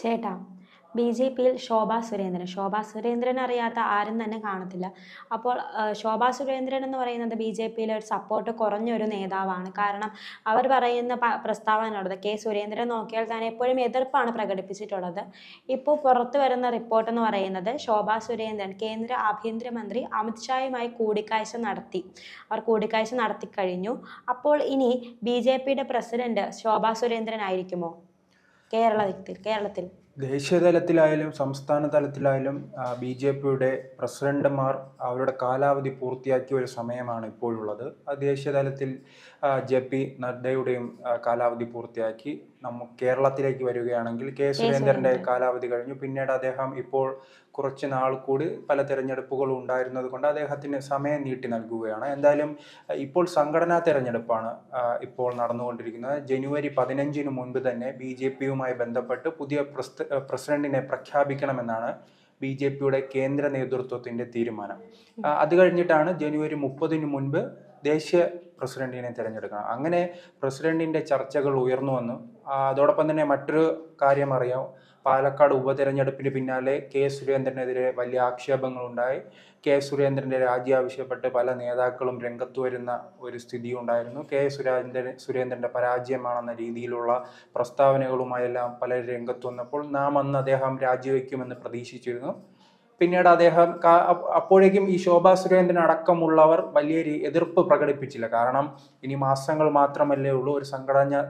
ചേട്ടാ B J പിയിൽ ശോഭാ സുരേന്ദ്രൻ. ശോഭാ സുരേന്ദ്രൻ അറിയാത്ത ആരും തന്നെ കാണത്തില്ല. അപ്പോൾ ശോഭാ സുരേന്ദ്രൻ എന്ന് പറയുന്നത് ബി ജെ പിയിലെ ഒരു സപ്പോർട്ട് കുറഞ്ഞൊരു നേതാവാണ്. കാരണം അവർ പറയുന്ന പ്രസ്താവനയുള്ളത് കെ സുരേന്ദ്രൻ നോക്കിയാൽ തന്നെ എപ്പോഴും എതിർപ്പാണ് പ്രകടിപ്പിച്ചിട്ടുള്ളത്. ഇപ്പോൾ പുറത്തു വരുന്ന റിപ്പോർട്ട് എന്ന് പറയുന്നത് ശോഭാ സുരേന്ദ്രൻ കേന്ദ്ര ആഭ്യന്തരമന്ത്രി അമിത്ഷായുമായി കൂടിക്കാഴ്ച നടത്തി. അവർ കൂടിക്കാഴ്ച നടത്തി കഴിഞ്ഞു അപ്പോൾ ഇനി ബി ജെ പിയുടെ പ്രസിഡന്റ് ശോഭാ സുരേന്ദ്രൻ ആയിരിക്കുമോ? കേരളത്തിൽ കേരളത്തിൽ. ദേശീയ തലത്തിലായാലും സംസ്ഥാന തലത്തിലായാലും ബി ജെ പിയുടെ പ്രസിഡന്റുമാർ അവരുടെ കാലാവധി പൂർത്തിയാക്കിയ ഒരു സമയമാണ് ഇപ്പോഴുള്ളത്. ദേശീയ തലത്തിൽ ജെ പി നദ്ദയുടെയും കാലാവധി പൂർത്തിയാക്കി. നമ്മ കേരളത്തിലേക്ക് വരികയാണെങ്കിൽ കെ സുരേന്ദ്രന്റെ കാലാവധി കഴിഞ്ഞു. പിന്നീട് അദ്ദേഹം ഇപ്പോൾ കുറച്ച് നാൾ കൂടി പല തെരഞ്ഞെടുപ്പുകളും ഉണ്ടായിരുന്നത് കൊണ്ട് അദ്ദേഹത്തിന് സമയം നീട്ടി നൽകുകയാണ്. എന്തായാലും ഇപ്പോൾ സംഘടനാ തെരഞ്ഞെടുപ്പാണ് ഇപ്പോൾ നടന്നുകൊണ്ടിരിക്കുന്നത്. ജനുവരി പതിനഞ്ചിന് മുൻപ് തന്നെ ബി ജെ പിയുമായി ബന്ധപ്പെട്ട് പുതിയ പ്രസിഡന്റിനെ പ്രഖ്യാപിക്കണമെന്നാണ് ബി ജെ പിയുടെ കേന്ദ്ര നേതൃത്വത്തിന്റെ തീരുമാനം. അത് കഴിഞ്ഞിട്ടാണ് ജനുവരി മുപ്പതിന് മുൻപ് ദേശീയ പ്രസിഡന്റിനെ തിരഞ്ഞെടുക്കണം. അങ്ങനെ പ്രസിഡന്റിന്റെ ചർച്ചകൾ ഉയർന്നു വന്നു. അതോടൊപ്പം തന്നെ മറ്റൊരു കാര്യം അറിയാം. പാലക്കാട് ഉപതെരഞ്ഞെടുപ്പിന് പിന്നാലെ കെ സുരേന്ദ്രനെതിരെ വലിയ ആക്ഷേപങ്ങളുണ്ടായി. കെ സുരേന്ദ്രന്റെ രാജി ആവശ്യപ്പെട്ട് പല നേതാക്കളും രംഗത്ത് വരുന്ന ഒരു സ്ഥിതി ഉണ്ടായിരുന്നു കെ സുരേന്ദ്രൻ സുരേന്ദ്രന്റെ പരാജയമാണെന്ന രീതിയിലുള്ള പ്രസ്താവനകളുമായെല്ലാം പലരും രംഗത്ത് വന്നപ്പോൾ നാം അന്ന് അദ്ദേഹം രാജിവെക്കുമെന്ന് പ്രതീക്ഷിച്ചിരുന്നു. പിന്നീട് അദ്ദേഹം അപ്പോഴേക്കും ഈ ശോഭാ സുരേന്ദ്രൻ അടക്കമുള്ളവർ വലിയ എതിർപ്പ് പ്രകടിപ്പിച്ചില്ല. കാരണം ഇനി മാസങ്ങൾ മാത്രമല്ലേ ഉള്ളൂ. ഒരു സംഘടന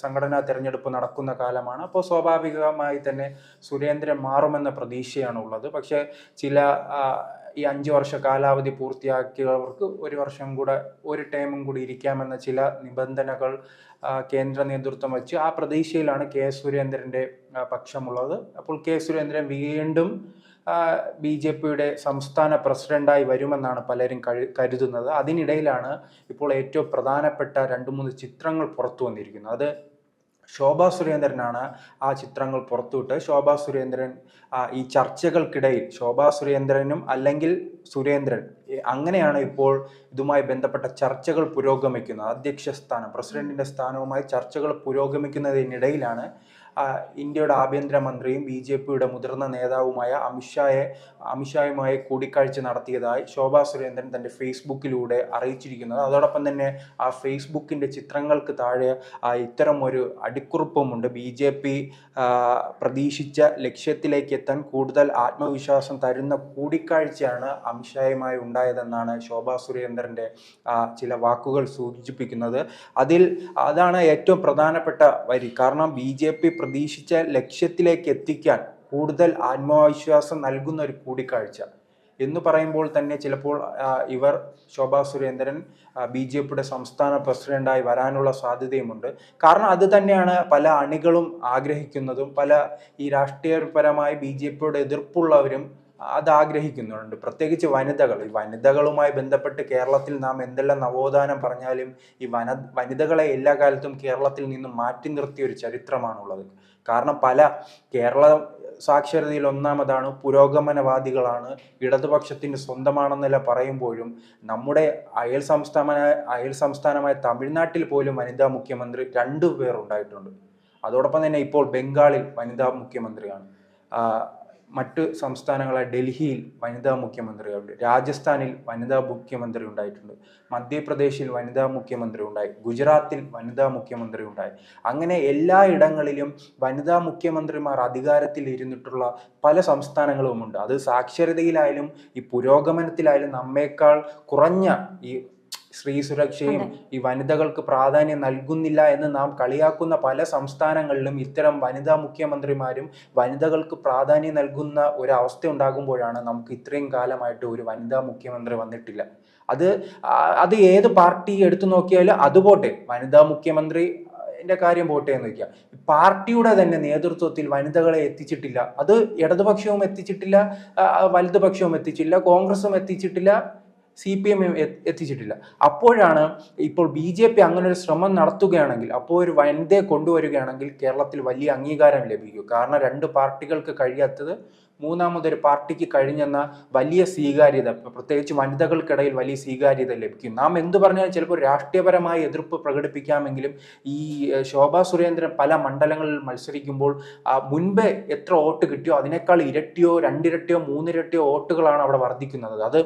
സംഘടനാ തിരഞ്ഞെടുപ്പ് നടക്കുന്ന കാലമാണ്. അപ്പോൾ സ്വാഭാവികമായി തന്നെ സുരേന്ദ്രൻ മാറുമെന്ന പ്രതീക്ഷയാണ് ഉള്ളത് പക്ഷേ ചില ഈ അഞ്ച് വർഷ കാലാവധി പൂർത്തിയാക്കിയവർക്ക് ഒരു വർഷം കൂടെ ഒരു ടൈമും കൂടി ഇരിക്കാമെന്ന ചില നിബന്ധനകൾ കേന്ദ്ര നേതൃത്വം വെച്ച് ആ പ്രതീക്ഷയിലാണ് കെ സുരേന്ദ്രന്റെ പക്ഷമുള്ളത്. അപ്പോൾ കെ സുരേന്ദ്രൻ വീണ്ടും ബി ജെ പിയുടെ സംസ്ഥാന പ്രസിഡന്റായി വരുമെന്നാണ് പലരും കരുതുന്നത്. അതിനിടയിലാണ് ഇപ്പോൾ ഏറ്റവും പ്രധാനപ്പെട്ട രണ്ട് മൂന്ന് ചിത്രങ്ങൾ പുറത്തു വന്നിരിക്കുന്നത്. അത് ശോഭാ സുരേന്ദ്രനാണ് ആ ചിത്രങ്ങൾ പുറത്തുവിട്ട് ശോഭാ സുരേന്ദ്രൻ ഈ ചർച്ചകൾക്കിടയിൽ ശോഭാ സുരേന്ദ്രനും അല്ലെങ്കിൽ സുരേന്ദ്രൻ അങ്ങനെയാണ് ഇപ്പോൾ ഇതുമായി ബന്ധപ്പെട്ട ചർച്ചകൾ പുരോഗമിക്കുന്നത്. അധ്യക്ഷ സ്ഥാനം പ്രസിഡന്റിന്റെ സ്ഥാനവുമായി ചർച്ചകൾ പുരോഗമിക്കുന്നതിനിടയിലാണ് ഇന്ത്യയുടെ ആഭ്യന്തരമന്ത്രിയും ബി ജെ പിയുടെ മുതിർന്ന നേതാവുമായ അമിത്ഷായെ അമിത്ഷായുമായി കൂടിക്കാഴ്ച നടത്തിയതായി ശോഭാ സുരേന്ദ്രൻ തന്റെ ഫേസ്ബുക്കിലൂടെ അറിയിച്ചിരിക്കുന്നത്. അതോടൊപ്പം തന്നെ ആ ഫേസ്ബുക്കിന്റെ ചിത്രങ്ങൾക്ക് താഴെ ഇത്തരം ഒരു അടിക്കുറിപ്പുമുണ്ട്. ബി ജെ പി പ്രതീക്ഷിച്ച ലക്ഷ്യത്തിലേക്ക് എത്താൻ കൂടുതൽ ആത്മവിശ്വാസം തരുന്ന കൂടിക്കാഴ്ചയാണ് അമിത്ഷായുമായി ഉണ്ടായതെന്നാണ് ശോഭാ സുരേന്ദ്രന്റെ ചില വാക്കുകൾ സൂചിപ്പിക്കുന്നത്. അതിൽ അതാണ് ഏറ്റവും പ്രധാനപ്പെട്ട വരി. കാരണം ബി ജെ പി പ്രതീക്ഷിച്ച ലക്ഷ്യത്തിലേക്ക് എത്തിക്കാൻ കൂടുതൽ ആത്മവിശ്വാസം നൽകുന്ന ഒരു കൂടിക്കാഴ്ച. എന്ന് പറയുമ്പോൾ തന്നെ ചിലപ്പോൾ ഇവർ ശോഭാ സുരേന്ദ്രൻ ബി ജെ പിയുടെ സംസ്ഥാന പ്രസിഡന്റായി വരാനുള്ള സാധ്യതയുമുണ്ട്. കാരണം അത് തന്നെയാണ് പല അണികളും ആഗ്രഹിക്കുന്നതും പല ഈ രാഷ്ട്രീയപരമായി ബി ജെ പിയുടെ എതിർപ്പുള്ളവരും അത് ആഗ്രഹിക്കുന്നുണ്ട് പ്രത്യേകിച്ച് വനിതകൾ. ഈ വനിതകളുമായി ബന്ധപ്പെട്ട് കേരളത്തിൽ നാം എന്തെല്ലാം നവോത്ഥാനം പറഞ്ഞാലും ഈ വന വനിതകളെ എല്ലാ കാലത്തും കേരളത്തിൽ നിന്നും മാറ്റി നിർത്തിയ ഒരു ചരിത്രമാണുള്ളത്. കാരണം പല കേരള സാക്ഷരതയിൽ ഒന്നാമതാണ് പുരോഗമനവാദികളാണ് ഇടതുപക്ഷത്തിന് സ്വന്തമാണെന്നെല്ലാം പറയുമ്പോഴും നമ്മുടെ അയൽ സംസ്ഥാന അയൽ സംസ്ഥാനമായ തമിഴ്നാട്ടിൽ പോലും വനിതാ മുഖ്യമന്ത്രി രണ്ടു പേർ ഉണ്ടായിട്ടുണ്ട്. അതോടൊപ്പം തന്നെ ഇപ്പോൾ ബംഗാളിൽ വനിതാ മുഖ്യമന്ത്രിയാണ്. മറ്റ് സംസ്ഥാനങ്ങളായ ഡൽഹിയിൽ വനിതാ മുഖ്യമന്ത്രിയുണ്ട് രാജസ്ഥാനിൽ വനിതാ മുഖ്യമന്ത്രി ഉണ്ടായിട്ടുണ്ട് മധ്യപ്രദേശിൽ വനിതാ മുഖ്യമന്ത്രി ഉണ്ടായി ഗുജറാത്തിൽ വനിതാ മുഖ്യമന്ത്രി ഉണ്ടായി അങ്ങനെ എല്ലാ ഇടങ്ങളിലും വനിതാ മുഖ്യമന്ത്രിമാർ അധികാരത്തിൽ ഇരുന്നിട്ടുള്ള പല സംസ്ഥാനങ്ങളുമുണ്ട്. അത് സാക്ഷരതയിലായാലും ഈ പുരോഗമനത്തിലായാലും നമ്മേക്കാൾ കുറഞ്ഞ ഈ സ്ത്രീ സുരക്ഷയും ഈ വനിതകൾക്ക് പ്രാധാന്യം നൽകുന്നില്ല എന്ന് നാം കളിയാക്കുന്ന പല സംസ്ഥാനങ്ങളിലും ഇത്തരം വനിതാ മുഖ്യമന്ത്രിമാരും വനിതകൾക്ക് പ്രാധാന്യം നൽകുന്ന ഒരു അവസ്ഥ ഉണ്ടാകുമ്പോഴാണ് നമുക്ക് ഇത്രയും കാലമായിട്ട് ഒരു വനിതാ മുഖ്യമന്ത്രി വന്നിട്ടില്ല. അത് അത് ഏത് പാർട്ടി എടുത്തു നോക്കിയാലും അതുപോട്ടെ വനിതാ മുഖ്യമന്ത്രി കാര്യം പോട്ടെ എന്ന് വയ്ക്കുക പാർട്ടിയുടെ തന്നെ നേതൃത്വത്തിൽ വനിതകളെ എത്തിച്ചിട്ടില്ല. അത് ഇടതുപക്ഷവും എത്തിച്ചിട്ടില്ല വലതുപക്ഷവും എത്തിച്ചില്ല കോൺഗ്രസും എത്തിച്ചിട്ടില്ല സി പി എം എത്തിച്ചിട്ടില്ല. അപ്പോഴാണ് ഇപ്പോൾ ബി ജെ പി അങ്ങനെ ഒരു ശ്രമം നടത്തുകയാണെങ്കിൽ അപ്പോൾ ഒരു വനിതയെ കൊണ്ടുവരികയാണെങ്കിൽ കേരളത്തിൽ വലിയ അംഗീകാരം ലഭിക്കും. കാരണം രണ്ട് പാർട്ടികൾക്ക് കഴിയാത്തത് മൂന്നാമതൊരു പാർട്ടിക്ക് കഴിഞ്ഞെന്ന വലിയ സ്വീകാര്യത പ്രത്യേകിച്ച് വനിതകൾക്കിടയിൽ വലിയ സ്വീകാര്യത ലഭിക്കും. നാം എന്തു പറഞ്ഞാലും ചിലപ്പോൾ രാഷ്ട്രീയപരമായ എതിർപ്പ് പ്രകടിപ്പിക്കാമെങ്കിലും ഈ ശോഭാ സുരേന്ദ്രൻ പല മണ്ഡലങ്ങളിൽ മത്സരിക്കുമ്പോൾ മുൻപേ എത്ര വോട്ട് കിട്ടിയോ അതിനേക്കാൾ ഇരട്ടിയോ രണ്ടിരട്ടിയോ മൂന്നിരട്ടിയോ വോട്ടുകളാണ് അവിടെ വർദ്ധിക്കുന്നത്. അത്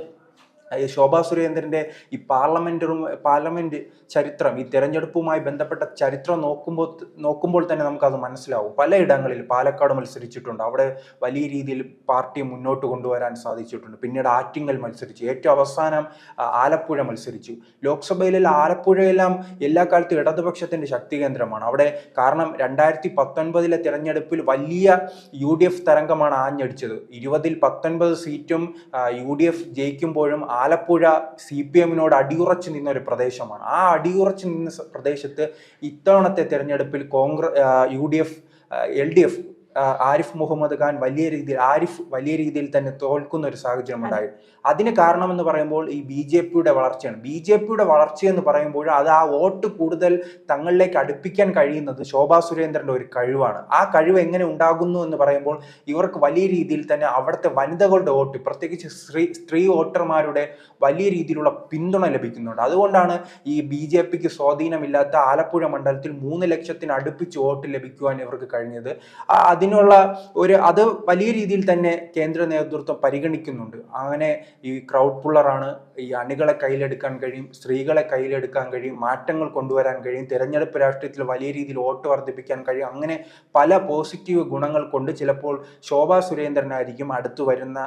ശോഭാ സുരേന്ദ്രന്റെ ഈ പാർലമെന്ററും പാർലമെന്റ് ചരിത്രം ഈ തെരഞ്ഞെടുപ്പുമായി ബന്ധപ്പെട്ട ചരിത്രം നോക്കുമ്പോൾ നോക്കുമ്പോൾ തന്നെ നമുക്കത് മനസ്സിലാവും. പലയിടങ്ങളിൽ പാലക്കാട് മത്സരിച്ചിട്ടുണ്ട്. അവിടെ വലിയ രീതിയിൽ പാർട്ടി മുന്നോട്ട് കൊണ്ടുവരാൻ സാധിച്ചിട്ടുണ്ട്. പിന്നീട് ആറ്റിങ്ങൽ മത്സരിച്ചു. ഏറ്റവും അവസാനം ആലപ്പുഴ മത്സരിച്ചു. ലോക്സഭയിലെ ആലപ്പുഴയെല്ലാം എല്ലാ കാലത്തും ഇടതുപക്ഷത്തിന്റെ ശക്തി കേന്ദ്രമാണ്. അവിടെ കാരണം രണ്ടായിരത്തി പത്തൊൻപതിലെ തിരഞ്ഞെടുപ്പിൽ വലിയ യു ഡി എഫ് തരംഗമാണ് ആഞ്ഞടിച്ചത്. ഇരുപതിൽ പത്തൊൻപത് സീറ്റും യു ഡി എഫ് ജയിക്കുമ്പോഴും ആലപ്പുഴ സി പി എമ്മിനോട് അടിയുറച്ചു നിന്ന ഒരു പ്രദേശമാണ്. ആ അടിയുറച്ചു നിന്ന പ്രദേശത്ത് ഇത്തവണത്തെ തെരഞ്ഞെടുപ്പിൽ Congress U D F L D F Arif Muhammad Khan വലിയ രീതിയിൽ ആരിഫ് വലിയ രീതിയിൽ തന്നെ തോൽക്കുന്ന ഒരു സാഹചര്യം ഉണ്ടായി. അതിന് കാരണം എന്ന് പറയുമ്പോൾ ഈ ബി ജെ പിയുടെ വളർച്ചയാണ്. ബി ജെ പിയുടെ വളർച്ച എന്ന് പറയുമ്പോൾ അത് ആ വോട്ട് കൂടുതൽ തങ്ങളിലേക്ക് അടുപ്പിക്കാൻ കഴിയുന്നത് ശോഭാ സുരേന്ദ്രന്റെ ഒരു കഴിവാണ്. ആ കഴിവ് എങ്ങനെ ഉണ്ടാകുന്നു എന്ന് പറയുമ്പോൾ ഇവർക്ക് വലിയ രീതിയിൽ തന്നെ അവിടുത്തെ വനിതകളുടെ വോട്ട് പ്രത്യേകിച്ച് സ്ത്രീ സ്ത്രീ വോട്ടർമാരുടെ വലിയ രീതിയിലുള്ള പിന്തുണ ലഭിക്കുന്നുണ്ട്. അതുകൊണ്ടാണ് ഈ ബി ജെ പിക്ക് സ്വാധീനമില്ലാത്ത ആലപ്പുഴ മണ്ഡലത്തിൽ മൂന്ന് ലക്ഷത്തിന് അടുപ്പിച്ച് വോട്ട് ലഭിക്കുവാൻ ഇവർക്ക് കഴിഞ്ഞത്. ആ, അതിനുള്ള ഒരു അത് വലിയ രീതിയിൽ തന്നെ കേന്ദ്ര നേതൃത്വം പരിഗണിക്കുന്നുണ്ട്. അങ്ങനെ ഈ ക്രൗഡ് പുള്ളറാണ് ഈ അണികളെ കയ്യിലെടുക്കാൻ കഴിയും സ്ത്രീകളെ കയ്യിലെടുക്കാൻ കഴിയും മാറ്റങ്ങൾ കൊണ്ടുവരാൻ കഴിയും തിരഞ്ഞെടുപ്പ് രാഷ്ട്രീയത്തിൽ വലിയ രീതിയിൽ വോട്ട് വർദ്ധിപ്പിക്കാൻ കഴിയും. അങ്ങനെ പല പോസിറ്റീവ് ഗുണങ്ങൾ കൊണ്ട് ചിലപ്പോൾ ശോഭാ സുരേന്ദ്രനായിരിക്കും അടുത്തു വരുന്ന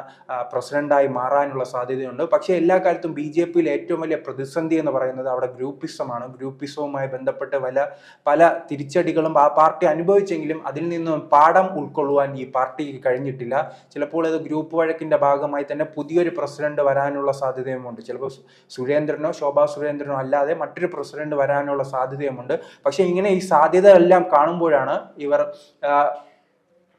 പ്രസിഡന്റായി മാറാനുള്ള സാധ്യതയുണ്ട്. പക്ഷേ എല്ലാ കാലത്തും ബി ജെ പിയിൽ ഏറ്റവും വലിയ പ്രതിസന്ധി എന്ന് പറയുന്നത് അവിടെ ഗ്രൂപ്പിസമാണ്. ഗ്രൂപ്പിസവുമായി ബന്ധപ്പെട്ട് പല പല തിരിച്ചടികളും ആ പാർട്ടി അനുഭവിച്ചെങ്കിലും അതിൽ നിന്നും പാഠം ഉൾക്കൊള്ളുവാൻ ഈ പാർട്ടിക്ക് കഴിഞ്ഞിട്ടില്ല. ചിലപ്പോൾ അത് ഗ്രൂപ്പ് വഴക്കിന്റെ ഭാഗമായി തന്നെ പുതിയൊരു പ്രസിഡന്റ് വരാനുള്ള സാധ്യതയുമുണ്ട്. ചിലപ്പോൾ സുരേന്ദ്രനോ ശോഭാ സുരേന്ദ്രനോ അല്ലാതെ മറ്റൊരു പ്രസിഡന്റ് വരാനുള്ള സാധ്യതയുമുണ്ട്. പക്ഷേ ഇങ്ങനെ ഈ സാധ്യത എല്ലാം കാണുമ്പോഴാണ് ഇവർ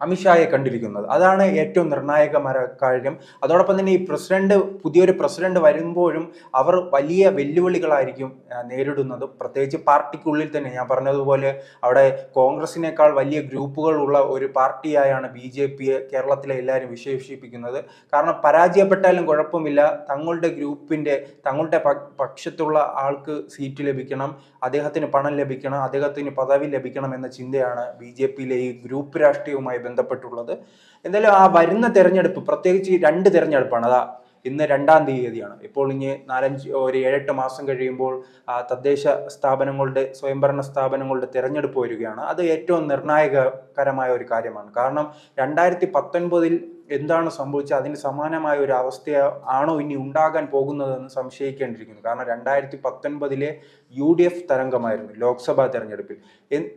അമിത്ഷായെ കണ്ടിരിക്കുന്നത്. അതാണ് ഏറ്റവും നിർണായകമായ കാര്യം. അതോടൊപ്പം തന്നെ ഈ പ്രസിഡന്റ് പുതിയൊരു പ്രസിഡന്റ് വരുമ്പോഴും അവർ വലിയ വെല്ലുവിളികളായിരിക്കും നേരിടുന്നത്. പ്രത്യേകിച്ച് പാർട്ടിക്കുള്ളിൽ തന്നെ ഞാൻ പറഞ്ഞതുപോലെ അവിടെ കോൺഗ്രസിനേക്കാൾ വലിയ ഗ്രൂപ്പുകളുള്ള ഒരു പാർട്ടിയായാണ് ബി ജെ പിയെ കേരളത്തിലെ എല്ലാവരും വിശേഷിപ്പിക്കുന്നത്. കാരണം പരാജയപ്പെട്ടാലും കുഴപ്പമില്ല. തങ്ങളുടെ ഗ്രൂപ്പിന്റെ തങ്ങളുടെ പക്ഷത്തുള്ള ആൾക്ക് സീറ്റ് ലഭിക്കണം അദ്ദേഹത്തിന് പണം ലഭിക്കണം അദ്ദേഹത്തിന് പദവി ലഭിക്കണം എന്ന ചിന്തയാണ് ബി ജെ പിയിലെ ഈ ഗ്രൂപ്പ് രാഷ്ട്രീയവുമായി ബന്ധപ്പെട്ടുള്ളത്. എന്തായാലും ആ വരുന്ന തെരഞ്ഞെടുപ്പ് പ്രത്യേകിച്ച് രണ്ട് തെരഞ്ഞെടുപ്പാണ് അതാ ഇന്ന് രണ്ടാം തീയതിയാണ്. ഇപ്പോൾ ഇനി നാലഞ്ച് ഒരു ഏഴെട്ട് മാസം കഴിയുമ്പോൾ തദ്ദേശ സ്ഥാപനങ്ങളുടെ സ്വയംഭരണ സ്ഥാപനങ്ങളുടെ തിരഞ്ഞെടുപ്പ് വരികയാണ്. അത് ഏറ്റവും നിർണായകകരമായ ഒരു കാര്യമാണ്. കാരണം രണ്ടായിരത്തി പത്തൊൻപതിൽ എന്താണ് സംഭവിച്ചത്? അതിന് സമാനമായ ഒരു അവസ്ഥ ആണോ ഇനി ഉണ്ടാകാൻ പോകുന്നതെന്ന് സംശയിക്കേണ്ടിയിരിക്കുന്നു. കാരണം രണ്ടായിരത്തി പത്തൊൻപതിലെ യു ഡി എഫ് തരംഗമായിരുന്നു ലോക്സഭാ തെരഞ്ഞെടുപ്പിൽ.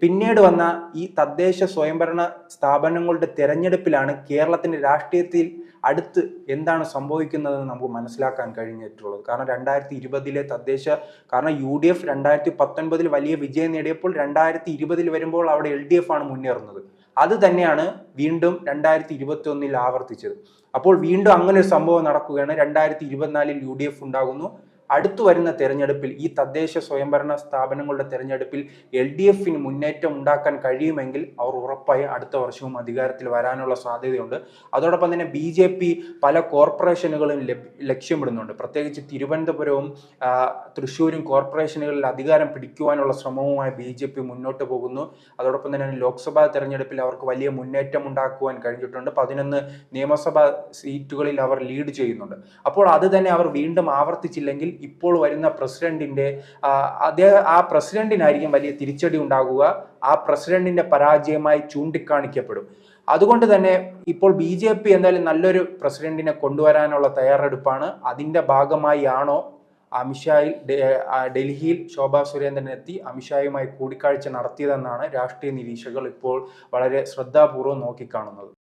പിന്നീട് വന്ന ഈ തദ്ദേശ സ്വയംഭരണ സ്ഥാപനങ്ങളുടെ തെരഞ്ഞെടുപ്പിലാണ് കേരളത്തിന്റെ രാഷ്ട്രീയത്തിൽ അടുത്ത് എന്താണ് സംഭവിക്കുന്നതെന്ന് നമുക്ക് മനസ്സിലാക്കാൻ കഴിഞ്ഞിട്ടുള്ളത്. കാരണം രണ്ടായിരത്തി ഇരുപതിലെ തദ്ദേശ കാരണം യു ഡി എഫ് രണ്ടായിരത്തി പത്തൊൻപതിൽ വലിയ വിജയം നേടിയപ്പോൾ രണ്ടായിരത്തി ഇരുപതിൽ വരുമ്പോൾ അവിടെ എൽ ഡി എഫ് ആണ് മുന്നേറുന്നത്. അത് തന്നെയാണ് വീണ്ടും രണ്ടായിരത്തി ഇരുപത്തി ഒന്നിൽ ആവർത്തിച്ചത്. അപ്പോൾ വീണ്ടും അങ്ങനെ ഒരു സംഭവം നടക്കുകയാണ്. രണ്ടായിരത്തി ഇരുപത്തിനാലിൽ യു ഡി എഫ് ഉണ്ടാകുന്നു. അടുത്തു വരുന്ന തെരഞ്ഞെടുപ്പിൽ ഈ തദ്ദേശ സ്വയംഭരണ സ്ഥാപനങ്ങളുടെ തെരഞ്ഞെടുപ്പിൽ എൽ ഡി എഫിന് മുന്നേറ്റം ഉണ്ടാക്കാൻ കഴിയുമെങ്കിൽ അവർ ഉറപ്പായി അടുത്ത വർഷവും അധികാരത്തിൽ വരാനുള്ള സാധ്യതയുണ്ട്. അതോടൊപ്പം തന്നെ ബി ജെ പി പല കോർപ്പറേഷനുകളും ലക്ഷ്യമിടുന്നുണ്ട്. പ്രത്യേകിച്ച് തിരുവനന്തപുരവും തൃശ്ശൂരും കോർപ്പറേഷനുകളിൽ അധികാരം പിടിക്കുവാനുള്ള ശ്രമവുമായി ബി ജെ പി മുന്നോട്ട് പോകുന്നു. അതോടൊപ്പം തന്നെ ലോക്സഭാ തെരഞ്ഞെടുപ്പിൽ അവർക്ക് വലിയ മുന്നേറ്റം ഉണ്ടാക്കുവാൻ കഴിഞ്ഞിട്ടുണ്ട്. പതിനൊന്ന് നിയമസഭാ സീറ്റുകളിൽ അവർ ലീഡ് ചെയ്യുന്നുണ്ട്. അപ്പോൾ അത് തന്നെ അവർ വീണ്ടും ആവർത്തിച്ചില്ലെങ്കിൽ ഇപ്പോൾ വരുന്ന പ്രസിഡന്റിന്റെ അദ്ദേഹം ആ പ്രസിഡന്റിനായിരിക്കും വലിയ തിരിച്ചടി ഉണ്ടാകുക. ആ പ്രസിഡന്റിന്റെ പരാജയമായി ചൂണ്ടിക്കാണിക്കപ്പെടും. അതുകൊണ്ട് തന്നെ ഇപ്പോൾ ബി ജെ പി എന്തായാലും നല്ലൊരു പ്രസിഡന്റിനെ കൊണ്ടുവരാനുള്ള തയ്യാറെടുപ്പാണ്. അതിന്റെ ഭാഗമായി ആണോ അമിത്ഷായിൽ ഡൽഹിയിൽ ശോഭാ സുരേന്ദ്രൻ എത്തി അമിത്ഷായുമായി കൂടിക്കാഴ്ച നടത്തിയതെന്നാണ് രാഷ്ട്രീയ നിരീക്ഷകൾ ഇപ്പോൾ വളരെ ശ്രദ്ധാപൂർവം നോക്കിക്കാണുന്നത്.